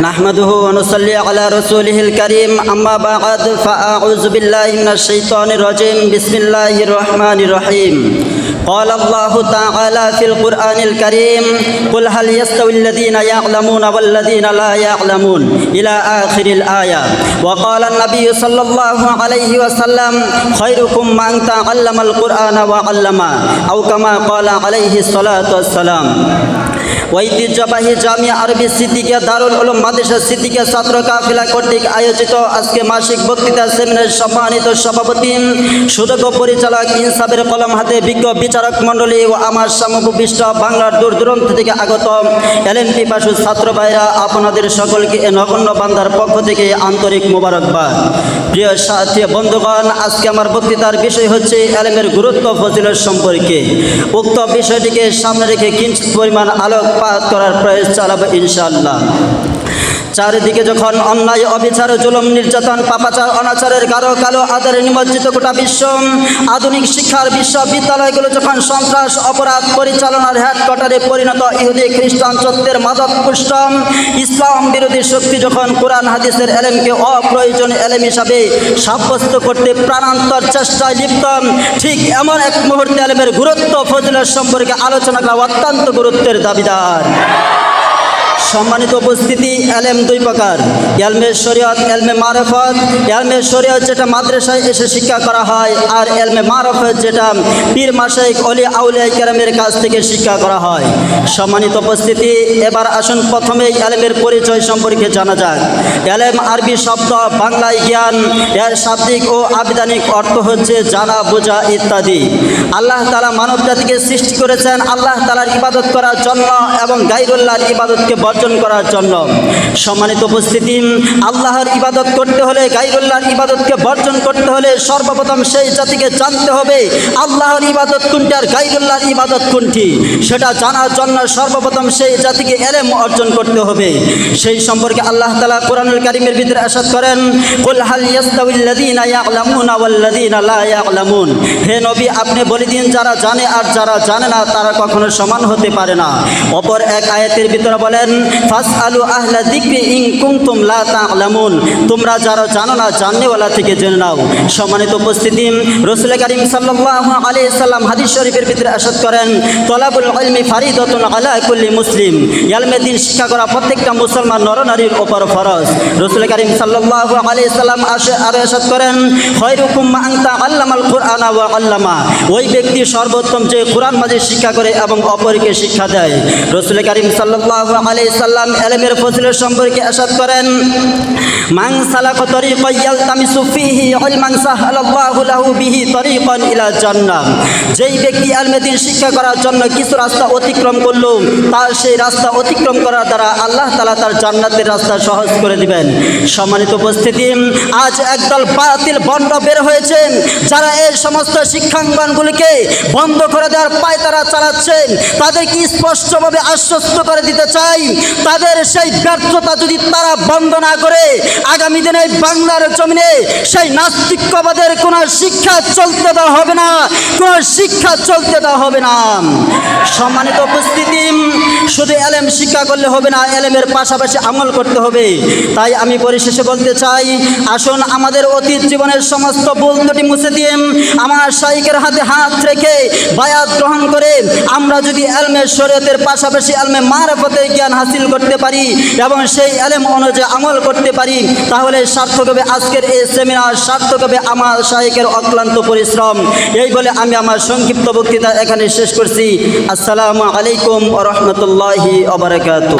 نحمده ونصلي على رسوله الكريم أما بعد فأعوذ بالله من الشيطان الرجيم بسم الله الرحمن الرحيم قال الله تعالى في القرآن الكريم قل هل يستوي الذين يعلمون والذين لا يعلمون إلى آخر الآية وقال النبي صلى الله عليه وسلم خيركم من تعلم القرآن وعلمه أو كما قال عليه الصلاة والسلام ঐতিহ্যবাহী জামিয়া আরবি সিদ্দিকিয়া দারুল উলুম মাদ্রাসা সিদ্দিকিয়া ছাত্র কাফিলা কর্তৃক আয়োজিত আজকে মাসিক বক্তৃতা সেমিনার সম্মানিত সভাপতি, সুদক্ষ পরিচালক, ইনসাফের কলম হাতে বিজ্ঞ বিচারক মণ্ডলী ও আমার সমবিষ্ট বাংলার দূর দূরান্ত থেকে আগত এলএম পিপাসু ছাত্র ভাইরা, আপনাদের সকলকে নগণ্য বান্দার পক্ষ থেকে আন্তরিক মোবারকবাদ। প্রিয় সাথী বন্ধুগণ, আজকে আমার বক্তৃতার বিষয় হচ্ছে এলেমের গুরুত্ব ফজিলত সম্পর্কে। উক্ত বিষয়টিকে সামনে রেখে কিঞ্চিত পরিমাণ আলোকপাত করার প্রয়াস চালাবো ইনশাআল্লাহ। চারিদিকে যখন অন্যায়, অবিচার, জুলুম, নির্যাতন, পাপাচার, অনাচারের গাঢ় কালো আদারে নিমজ্জিত গোটা বিশ্ব, আধুনিক শিক্ষার বিশ্ববিদ্যালয়গুলো যখন সন্ত্রাস, অপরাধ পরিচালনার হেডকোয়ার্টারে পরিণত ইহুদি খ্রিস্টান চত্বের মাদক পুষ্ট, ইসলাম বিরোধী শক্তি যখন কোরআন, হাদিসের এলেমকে অপ্রয়োজন এলেম হিসাবে সাব্যস্ত করতে প্রাণান্তর চেষ্টায় লিপ্ত, ঠিক এমন এক মুহূর্তে এলেমের গুরুত্ব ফজিলত সম্পর্কে আলোচনা করা অত্যন্ত গুরুত্বের দাবিদার। সম্মানিত উপস্থিতি, এলএম দুই প্রকার। এলমে শরীয়ত, এলমে মারফত। এলমে শরীয়ত যেটা মাদ্রাসায় এসে শিক্ষা করা হয়, আর এলমে মারফত যেটা পীর মাসাইক অলি আউলিয়া কেরামের কাছ থেকে শিক্ষা করা হয়। সম্মানিত উপস্থিতি, এবার আসুন প্রথমেই এলমের পরিচয় সম্পর্কে জানা যাক। এলএম আরবি শব্দ, বাংলায় জ্ঞান, এর শাব্দিক ও আবিধানিক অর্থ হচ্ছে জানা, বোঝা ইত্যাদি। আল্লাহ তালা মানব জাতিকে সৃষ্টি করেছেন। আল্লাহ তালার ইবাদত করার জন্য এবং গাইরুল্লাহর ইবাদতকে বর্জন করার জন্য। সম্মানিত উপস্থিতি, আল্লাহর ইবাদত করতে হলে, গাইরুল্লাহর ইবাদতকে বর্জন করতে হলে সর্বপ্রথম সেই জাতিকে জানতে হবে, আল্লাহর ইবাদত কোনটি আর গাইরুল্লাহর ইবাদত কোনটি? সেটা জানার জন্য সর্বপ্রথম সেই জাতিকে এলেম অর্জন করতে হবে। সেই সম্পর্কে আল্লাহ তালা কোরআনুল কারিমের ভিতরে আসাদ করেন হে নবী, আপনি বলে দিন, যারা জানে আর যারা জানে না, তারা কখনো সমান হতে পারে না। অপর এক আয়াতের ভিতরে বলেন ফাস আলু আহলা দিকরি ইং কুমতুম লা তা'লামুন তোমরা যারা জানো না, জাননেওয়ালা থেকে জেনে নাও। সম্মানিত উপস্থিতি, রসুল করিম সাল্লাল্লাহু আলাইহি সাল্লাম হাদিস শরীফের ভিতরে আসাদ করেন, তলাবুল ইলমি ফারিদাতুন আলা কুল্লি মুসলিম। ইলমে দিন শিক্ষা করা প্রত্যেকটা মুসলমান নরনারীর ওপর ফরজ। রসুল করিম সাল্লাল্লাহু আলাইহি সাল্লাম আসে আরও আসাদ করেন খয়রুকুম মান তাআল্লামাল কুরআনা ওয়া আল্লামা। ওই ব্যক্তি সর্বোত্তম যে কোরআন মাঝে শিক্ষা করে এবং অপরকে শিক্ষা দেয়। রসুল করিম সাল্লাল্লাহু আলাইহি সাল্লাম এলেমের ফজিলত সম্পর্কে আসাদ করেন। মান সালাক তরিকা ইয়ালতামিসু ফিহি ইলমান সাহালাল্লাহু লাহু বিহি তরিকান ইলা জান্নাহ। যেই ব্যক্তি ইলমে দিন শিক্ষা করার জন্য কিছু রাস্তা অতিক্রম করল, তার সেই রাস্তা অতিক্রম করার দ্বারা আল্লাহ তাআলা তার জান্নাতের রাস্তা সহজ করে দিবেন। সম্মানিত উপস্থিতি, আজ একদল বাতিল বন্ড বের হয়েছেন, যারা এই সমস্ত শিক্ষাঙ্গনগুলিকে বন্ধ করে দেওয়ার পায় তারা চালাচ্ছেন, তাদেরকে স্পষ্টভাবে আশ্বস্ত করে দিতে চাই। তাদের সেই ব্যর্থতা যদি তারা বন্ধ না করে, আগামী দিনে বাংলার জমিনে সেই নাস্তিক্যবাদের কোনো শিক্ষা চলতে দেওয়া হবে না, কোনো শিক্ষা চলতে দেওয়া হবে না। সম্মানিত উপস্থিতি, শুধু এলেম শিক্ষা করলে হবে না, এলেমের পাশাপাশি আমল করতে হবে। তাই আমি পরিশেষে বলতে চাই, আসুন আমাদের অতীত জীবনের সমস্ত দুটি মুছে দিয়ে আমার শাইকের হাতে হাত রেখে বায়াত গ্রহণ করে আমরা যদি এলমের শরীয়তের পাশাপাশি এলমে মারফতের জ্ঞান হাসিল করতে পারি এবং সেই এলেম অনুযায়ী আমল করতে পারি, তাহলে সার্থক হবে আজকের এই সেমিনার সার্থক হবে আমার শাহেকের অক্লান্ত পরিশ্রম। এই বলে আমি আমার সংক্ষিপ্ত বক্তৃতা এখানে শেষ করছি। আসসালামু আলাইকুম রহমতুল্লাহি রহমতুল্লাহি